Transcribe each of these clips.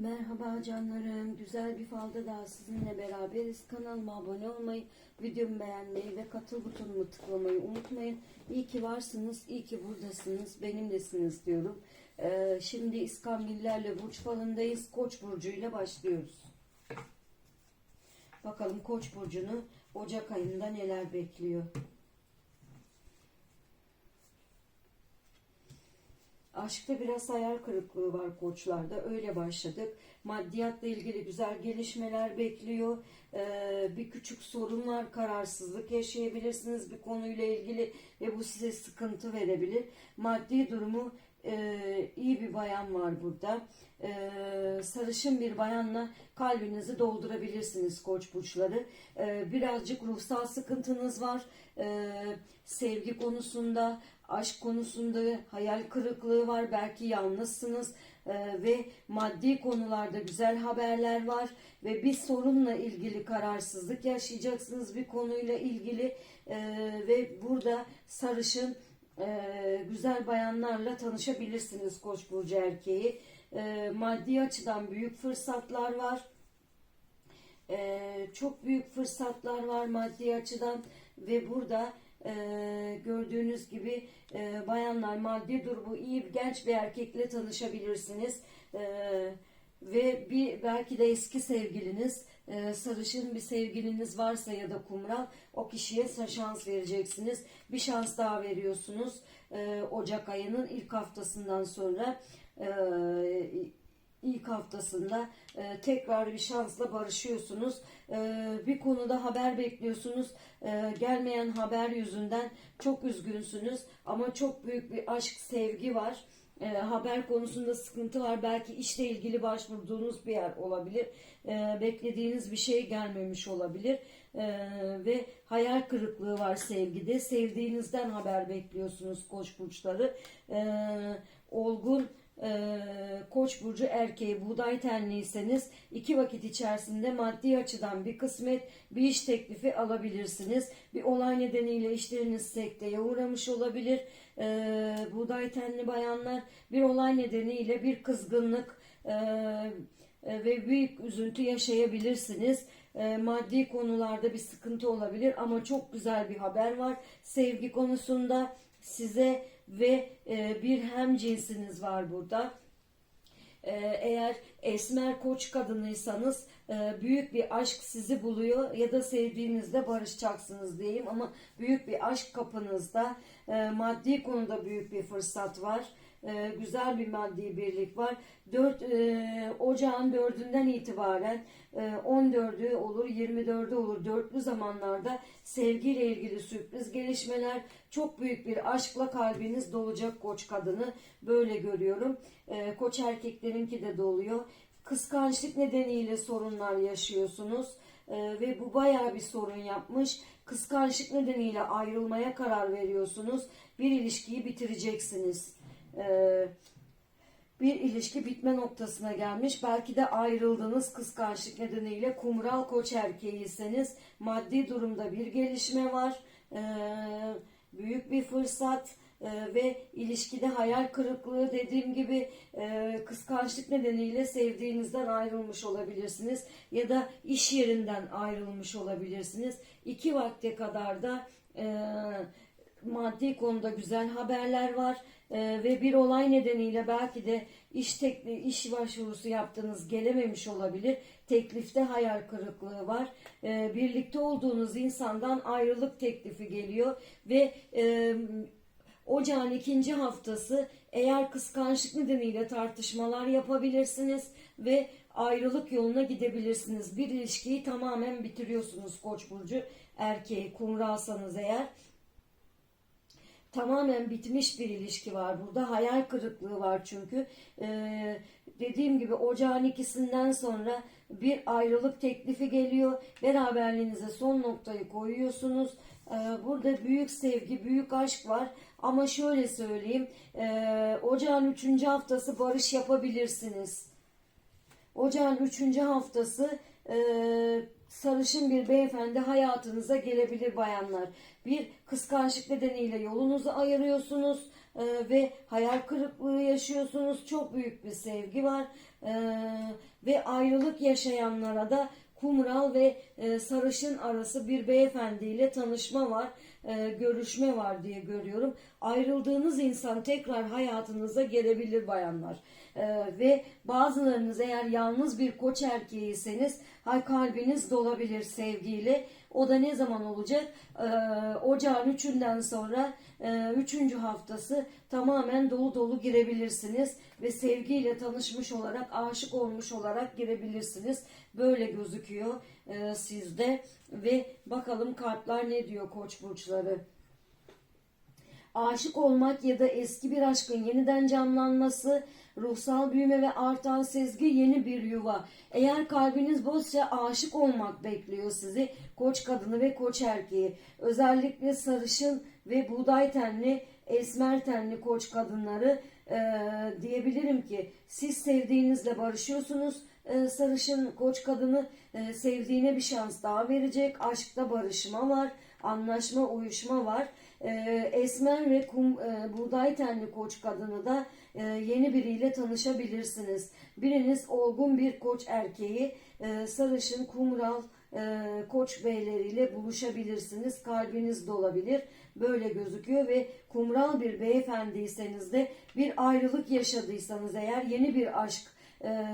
Merhaba canlarım. Güzel bir falda daha sizinle beraberiz. Kanalıma abone olmayı, videomu beğenmeyi ve katıl butonumu tıklamayı unutmayın. İyi ki varsınız, iyi ki buradasınız, benimlesiniz diyorum. Ee, şimdi İskambillerle Burç falındayız. Koç burcuyla başlıyoruz. Bakalım Koç burcunu Ocak ayında neler bekliyor. Aşkta biraz hayal kırıklığı var koçlarda. Öyle başladık. Maddiyatla ilgili güzel gelişmeler bekliyor. Ee, bir küçük sorun var. Kararsızlık yaşayabilirsiniz bir konuyla ilgili ve bu size sıkıntı verebilir. Maddi durumu e, iyi bir bayan var burada. E, sarışın bir bayanla kalbinizi doldurabilirsiniz koç burçları. E, birazcık ruhsal sıkıntınız var. E, sevgi konusunda, aşk konusunda hayal kırıklığı var. Belki yalnızsınız e, ve maddi konularda güzel haberler var ve bir sorunla ilgili kararsızlık yaşayacaksınız bir konuyla ilgili e, ve burada sarışın e, güzel bayanlarla tanışabilirsiniz Koç burcu erkeği. Maddi açıdan büyük fırsatlar var. Çok büyük fırsatlar var maddi açıdan ve burada e, gördüğünüz gibi e, bayanlar maddi durumu iyi genç bir erkekle tanışabilirsiniz. E, ve bir belki de eski sevgiliniz e, sarışın bir sevgiliniz varsa ya da kumral o kişiye şans vereceksiniz. Bir şans daha veriyorsunuz. E, Ocak ayının ilk haftasından sonra e, ilk haftasında e, tekrar bir şansla barışıyorsunuz. E, bir konuda haber bekliyorsunuz. E, gelmeyen haber yüzünden çok üzgünsünüz ama çok büyük bir aşk, sevgi var. E, haber konusunda sıkıntı var. Belki işle ilgili başvurduğunuz bir yer olabilir. E, beklediğiniz bir şey gelmemiş olabilir. E, ve hayal kırıklığı var sevgide. Sevdiğinizden haber bekliyorsunuz koç burçları. E, olgun e, koç burcu erkeği buğday tenliyseniz iki vakit içerisinde maddi açıdan bir kısmet bir iş teklifi alabilirsiniz. Bir olay nedeniyle işleriniz sekteye uğramış olabilir. E, buğday tenli bayanlar bir olay nedeniyle bir kızgınlık e, e, ve büyük üzüntü yaşayabilirsiniz. E, maddi konularda bir sıkıntı olabilir ama çok güzel bir haber var. Sevgi konusunda size ve e, bir hem cinsiniz var burada. E, eğer esmer koç kadınıysanız e, büyük bir aşk sizi buluyor ya da sevdiğinizde barışacaksınız diyeyim ama büyük bir aşk kapınızda e, maddi konuda büyük bir fırsat var. E, güzel bir maddi birlik var. 4 e, Ocağın 4'ünden itibaren e, 14'ü olur, 24'ü olur. Dörtlü zamanlarda sevgiyle ilgili sürpriz gelişmeler, çok büyük bir aşkla kalbiniz dolacak koç kadını. Böyle görüyorum. E, koç erkeklerinki de doluyor. Kıskançlık nedeniyle sorunlar yaşıyorsunuz. E, ve bu bayağı bir sorun yapmış. Kıskançlık nedeniyle ayrılmaya karar veriyorsunuz. Bir ilişkiyi bitireceksiniz. Ee, bir ilişki bitme noktasına gelmiş. Belki de ayrıldığınız kıskançlık nedeniyle kumral koç erkeğiyseniz maddi durumda bir gelişme var. Ee, büyük bir fırsat ee, ve ilişkide hayal kırıklığı dediğim gibi e, kıskançlık nedeniyle sevdiğinizden ayrılmış olabilirsiniz ya da iş yerinden ayrılmış olabilirsiniz. İki vakte kadar da e, maddi konuda güzel haberler var Ee, ve bir olay nedeniyle belki de iş tekli, iş başvurusu yaptığınız gelememiş olabilir. Teklifte hayal kırıklığı var. Ee, birlikte olduğunuz insandan ayrılık teklifi geliyor ve e, ocağın ikinci haftası eğer kıskançlık nedeniyle tartışmalar yapabilirsiniz ve ayrılık yoluna gidebilirsiniz. Bir ilişkiyi tamamen bitiriyorsunuz Koç burcu erkeği kumralsanız eğer tamamen bitmiş bir ilişki var burada. Hayal kırıklığı var çünkü. Ee, dediğim gibi ocağın ikisinden sonra bir ayrılık teklifi geliyor. Beraberliğinize son noktayı koyuyorsunuz. Ee, burada büyük sevgi, büyük aşk var. Ama şöyle söyleyeyim. E, ocağın üçüncü haftası barış yapabilirsiniz. Ocağın üçüncü haftası e, sarışın bir beyefendi hayatınıza gelebilir bayanlar. Bir kıskançlık nedeniyle yolunuzu ayırıyorsunuz. e, ve hayal kırıklığı yaşıyorsunuz. Çok büyük bir sevgi var E, ve ayrılık yaşayanlara da kumral ve e, sarışın arası bir beyefendiyle tanışma var, e, görüşme var diye görüyorum. Ayrıldığınız insan tekrar hayatınıza gelebilir bayanlar. E, ve bazılarınız eğer yalnız bir koç erkeğiyseniz hay kalbiniz dolabilir sevgiyle. O da ne zaman olacak? E, ocağın üçünden sonra e, üçüncü haftası tamamen dolu dolu girebilirsiniz ve sevgiyle tanışmış olarak, aşık olmuş olarak girebilirsiniz. Böyle gözüküyor e, sizde ve bakalım kartlar ne diyor koç burçları. Aşık olmak ya da eski bir aşkın yeniden canlanması, ruhsal büyüme ve artan sezgi yeni bir yuva. Eğer kalbiniz boşsa aşık olmak bekliyor sizi. Koç kadını ve koç erkeği. Özellikle sarışın ve buğday tenli, esmer tenli koç kadınları e, diyebilirim ki siz sevdiğinizle barışıyorsunuz. E, sarışın koç kadını e, sevdiğine bir şans daha verecek. Aşkta barışma var, anlaşma, uyuşma var. E, esmer ve kum, e, buğday tenli koç kadını da e, yeni biriyle tanışabilirsiniz. Biriniz olgun bir koç erkeği, e, sarışın, kumral, e, koç beyleriyle buluşabilirsiniz. Kalbiniz dolabilir. Böyle gözüküyor ve kumral bir beyefendiyseniz de bir ayrılık yaşadıysanız eğer yeni bir aşk e,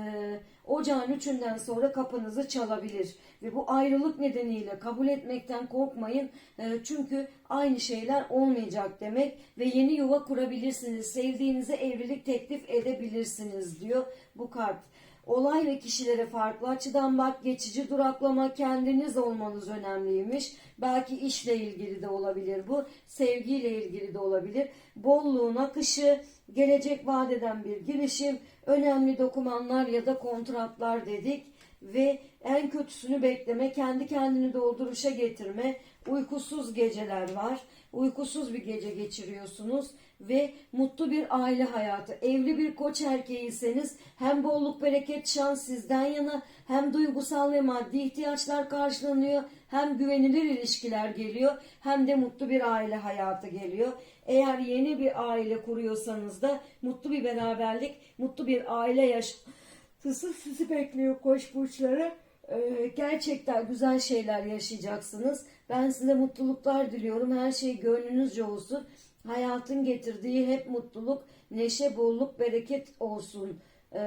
ocağın üçünden sonra kapınızı çalabilir. Ve bu ayrılık nedeniyle kabul etmekten korkmayın. E, çünkü aynı şeyler olmayacak demek ve yeni yuva kurabilirsiniz. Sevdiğinize evlilik teklif edebilirsiniz diyor bu kart. Olay ve kişilere farklı açıdan bak, geçici duraklama, kendiniz olmanız önemliymiş. Belki işle ilgili de olabilir bu, sevgiyle ilgili de olabilir. Bolluğun akışı, gelecek vadeden bir girişim, önemli dokümanlar ya da kontratlar dedik ve en kötüsünü bekleme, kendi kendini dolduruşa getirme, uykusuz geceler var. Uykusuz bir gece geçiriyorsunuz ve mutlu bir aile hayatı. Evli bir koç erkeğiyseniz hem bolluk bereket şans sizden yana hem duygusal ve maddi ihtiyaçlar karşılanıyor hem güvenilir ilişkiler geliyor hem de mutlu bir aile hayatı geliyor. Eğer yeni bir aile kuruyorsanız da mutlu bir beraberlik, mutlu bir aile yaşantısı sizi bekliyor koç burçları. Ee, gerçekten güzel şeyler yaşayacaksınız. Ben size mutluluklar diliyorum. Her şey gönlünüzce olsun. Hayatın getirdiği hep mutluluk, neşe, bolluk, bereket olsun ee,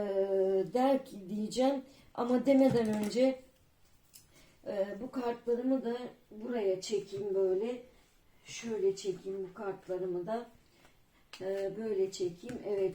der ki diyeceğim. Ama demeden önce e, bu kartlarımı da buraya çekeyim böyle. Şöyle çekeyim bu kartlarımı da. Ee, böyle çekeyim. Evet.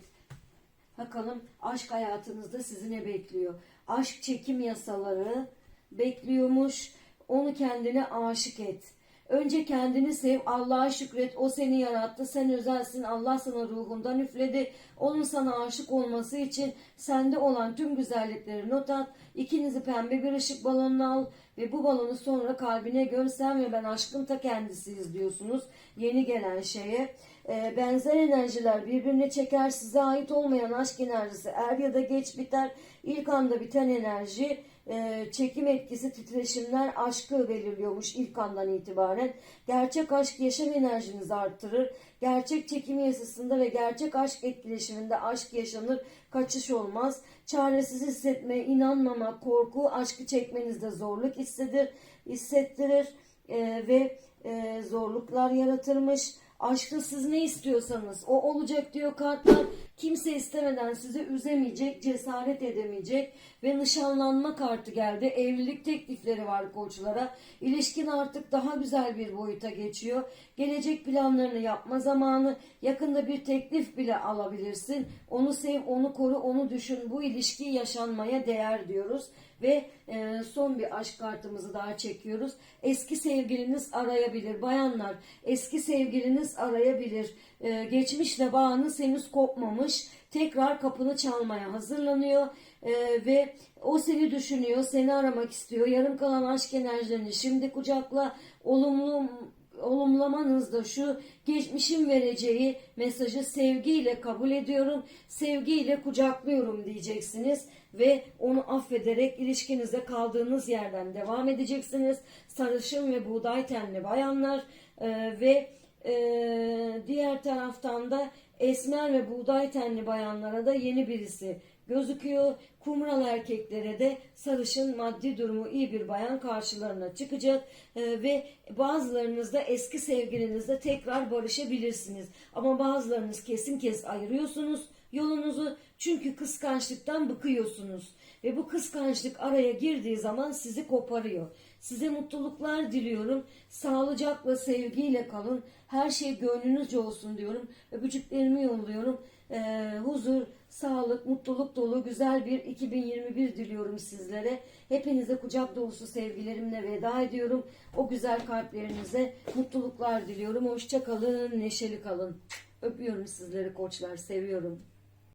Bakalım aşk hayatınızda sizi ne bekliyor? Aşk çekim yasaları bekliyormuş. Onu kendine aşık et. Önce kendini sev, Allah'a şükret. O seni yarattı, sen özelsin. Allah sana ruhundan üfledi. Onun sana aşık olması için sende olan tüm güzellikleri not at. İkinizi pembe bir ışık balonuna al ve bu balonu sonra kalbine göm. Sen ve ben aşkın ta kendisiyiz diyorsunuz. Yeni gelen şeye. Ee, benzer enerjiler birbirine çeker. Size ait olmayan aşk enerjisi er ya da geç biter. İlk anda biten enerji e, çekim etkisi titreşimler aşkı belirliyormuş ilk andan itibaren. Gerçek aşk yaşam enerjinizi arttırır. Gerçek çekim yasasında ve gerçek aşk etkileşiminde aşk yaşanır. Kaçış olmaz. Çaresiz hissetme, inanmama, korku aşkı çekmenizde zorluk hissedir, hissettirir e, ve e, zorluklar yaratırmış. Aşkta siz ne istiyorsanız o olacak diyor kartlar. Kimse istemeden sizi üzemeyecek, cesaret edemeyecek ve nişanlanma kartı geldi. Evlilik teklifleri var koçlara. İlişkin artık daha güzel bir boyuta geçiyor. Gelecek planlarını yapma zamanı. Yakında bir teklif bile alabilirsin. Onu sev, onu koru, onu düşün. Bu ilişki yaşanmaya değer diyoruz. Ve e, son bir aşk kartımızı daha çekiyoruz. Eski sevgiliniz arayabilir. Bayanlar eski sevgiliniz arayabilir. E, geçmişle bağınız henüz kopmamış. Tekrar kapını çalmaya hazırlanıyor. E, ve o seni düşünüyor, seni aramak istiyor. Yarım kalan aşk enerjilerini şimdi kucakla. Olumlu olumlamanız da şu geçmişin vereceği mesajı sevgiyle kabul ediyorum, sevgiyle kucaklıyorum diyeceksiniz ve onu affederek ilişkinize kaldığınız yerden devam edeceksiniz. Sarışın ve buğday tenli bayanlar e, ve e, diğer taraftan da Esmer ve buğday tenli bayanlara da yeni birisi gözüküyor. Kumral erkeklere de sarışın maddi durumu iyi bir bayan karşılarına çıkacak Ee, ve bazılarınız da eski sevgilinizle tekrar barışabilirsiniz. Ama bazılarınız kesin kes ayırıyorsunuz yolunuzu çünkü kıskançlıktan bıkıyorsunuz ve bu kıskançlık araya girdiği zaman sizi koparıyor. Size mutluluklar diliyorum. Sağlıcakla, sevgiyle kalın. Her şey gönlünüzce olsun diyorum. Öpücüklerimi yolluyorum. Ee, huzur, sağlık, mutluluk dolu güzel bir 2021 diliyorum sizlere. Hepinize kucak dolusu sevgilerimle veda ediyorum. O güzel kalplerinize mutluluklar diliyorum. Hoşça kalın, neşeli kalın. Öpüyorum sizleri koçlar, seviyorum.